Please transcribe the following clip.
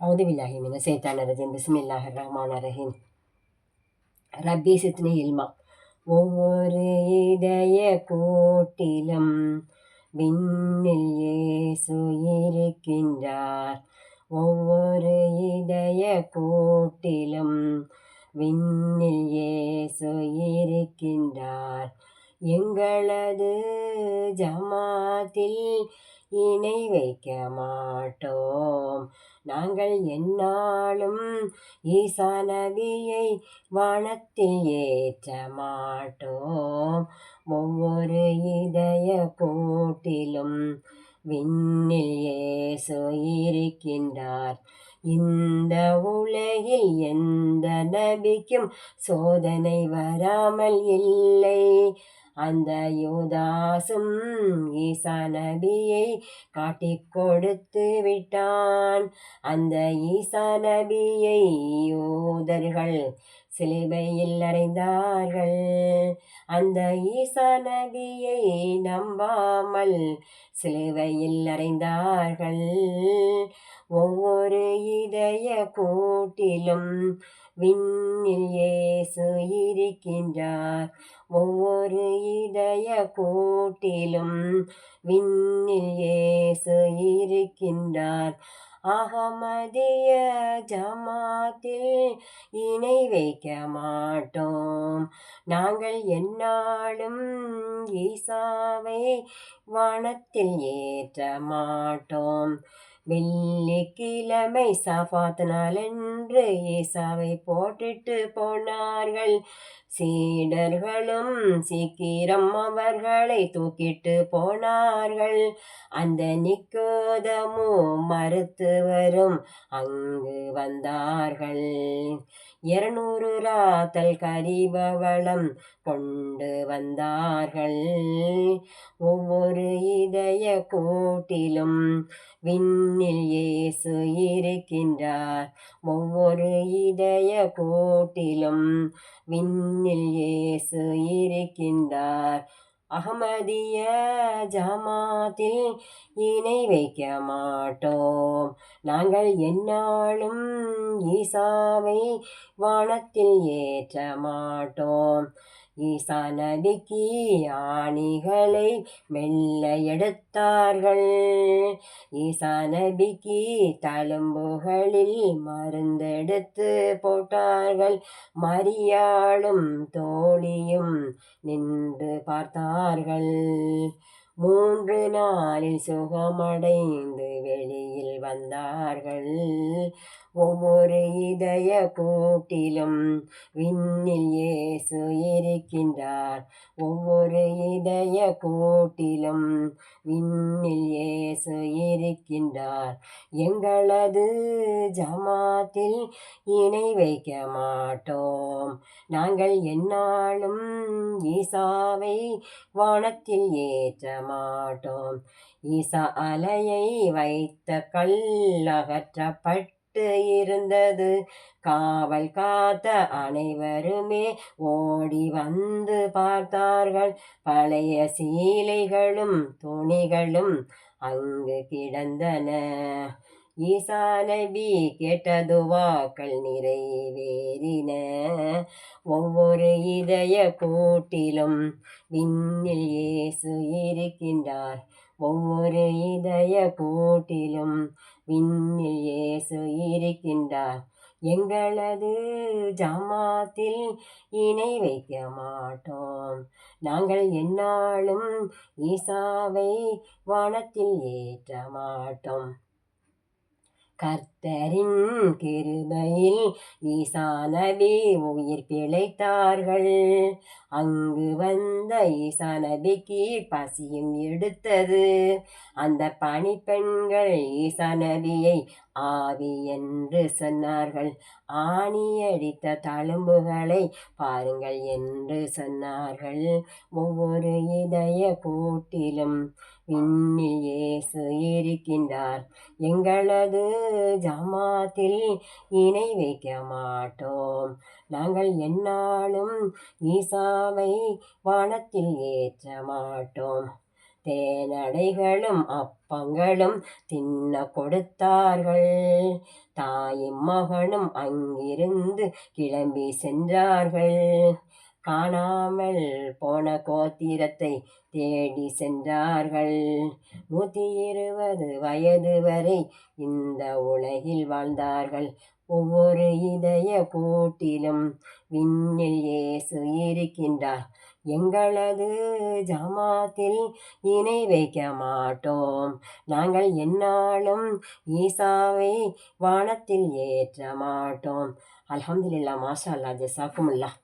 அவுதுவில்லாஹி மின சேத்தான் ரஜின் பிஸ்மில்லாஹ் ரஹ்மான் ரஹீம் ரப்பி சித்னி இல்மா ஒவ்வொரு இதய கூட்டிலும் விண்ணில் இயேசு இருக்கின்றார் ஒவ்வொரு இதய கூட்டிலும் விண்ணில் இயேசு இருக்கின்றார் எங்களது ஜமாத்தில் இணை வைக்க மாட்டோம். நாங்கள் என்னாலும் ஈசா நபியை வானத்தில் ஏற்ற மாட்டோம் ஒவ்வொரு இதய கூட்டிலும் விண்ணில் ஏசு இருக்கின்றார். இந்த உலகில் எந்த நபிக்கும் சோதனை வராமல் இல்லை. அந்த யூதாசும் ஈசா நபியை காட்டிக் கொடுத்து விட்டான். அந்த ஈசா நபியை யூதர்கள் சிலுவையில் அறைந்தார்கள். அந்த ஈசா நபியை நம்பாமல் சிலுவையில் அறைந்தார்கள். ஒவ்வொரு இதய கூட்டிலும் விண்ணில் இயேசு இருக்கின்றார். ஒவ்வொரு இதய கூட்டிலும் விண்ணில் இயேசு இருக்கின்றார். அகமதிய ஜமாத்தில் இணை வைக்க மாட்டோம். நாங்கள் என்னாலும் ஈசாவை வானத்தில் ஏற்ற மாட்டோம். வெள்ளிக்கிழமை சாஃபாத் நாளென்று ஏசாவை போட்டுட்டு போனார்கள். சீடர்களும் சீக்கிரம் அவர்களை தூக்கிட்டு போனார்கள். அந்த நிக்கோதமும் மருத்துவரும் அங்கு வந்தார்கள். இருநூறு ராத்தல் கரிபவளம் கொண்டு வந்தார்கள். ஒவ்வொரு இதய கோட்டிலும் விண்ணில் இயேசு இருக்கின்றார் ஒவ்வொரு இதய கோட்டிலும் விண்ணில் இயேசு இருக்கின்றார். அகமதிய ஜமாத்தில் இணை வைக்க மாட்டோம். நாங்கள் என்னாலும் ஈசாவை வானத்தில் ஏற்ற மாட்டோம். ஈசா நதிக்கு ஆணிகளை மெல்ல எடுத்தார்கள் ஈசா நபிக்கு தழும்புகளில் மருந்தெடுத்து போட்டார்கள். மரியாளும் தோழியும் நின்று பார்த்தார்கள். மூன்று நாளில் சுகமடைந்து வெளியில் வந்தார்கள். ஒவ்வொரு இதய கூட்டிலும் விண்ணில் இயேசு இருக்கின்றார். ஒவ்வொரு இதய கூட்டிலும் விண்ணில் இயேசு இருக்கின்றார். எங்களது ஜமாத்தில் இணை வைக்க மாட்டோம். நாங்கள் என்னாலும் ஈசாவை வானத்தில் ஏற்ற மாட்டோம். ஈசா அலையை வைத்த கல் அகற்றப்பட்டு இருந்தது. காவல் காத்த அனைவருமே ஓடி வந்து பார்த்தார்கள். பழைய சீலைகளும் துணிகளும் அங்கு கிடந்தன. ஈசா நபி கேட்டதுவாக்கள் நிறைவேறின. ஒவ்வொரு இதய கூட்டிலும் விண்ணில் இயேசு இருக்கின்றார். ஒவ்வொரு இதய கூட்டிலும் விண்ணில் இயேசு இருக்கின்றார். எங்களது ஜமாத்தில் இணை வைக்க மாட்டோம். நாங்கள் என்னாலும் ஈசாவை வானத்தில் ஏற்ற மாட்டோம். கர்த்தரின் கிருபையில் ஈசானபி உயிர் பிழைத்தார்கள். அங்கு வந்த ஈசானபிக்கு பசியும் எடுத்தது. அந்த பணிப்பெண்கள் ஈசானபியை ஆவி என்று சொன்னார்கள். ஆணி அடித்த தழும்புகளை பாருங்கள் என்று சொன்னார்கள். ஒவ்வொரு இதய கூட்டிலும் விண்ணில் இயேசு இருக்கின்றார். எங்களது ஜமாத்தில் இணை வைக்க மாட்டோம். நாங்கள் என்னாலும் ஈசாவை வானத்தில் ஏற்ற மாட்டோம். தேனடைகளும் அப்பங்களும் தின்ன கொடுத்தார்கள். தாயும் மகனும் அங்கிருந்து கிளம்பி சென்றார்கள். காணாமல் போன கோத்திரத்தை தேடி சென்றார்கள். நூற்றி இருபது வயது வரை இந்த உலகில் வாழ்ந்தார்கள். ஒவ்வொரு இதய கூட்டிலும் விண்ணில் இயேசு இருக்கின்றார். எங்களது ஜமாத்தில் இணை வைக்க மாட்டோம். நாங்கள் என்னாலும் ஈசாவை வானத்தில் ஏற்ற மாட்டோம். அலமதுல்லா மாஷா அல்லா ஜஸாக்குமுல்லாஹ்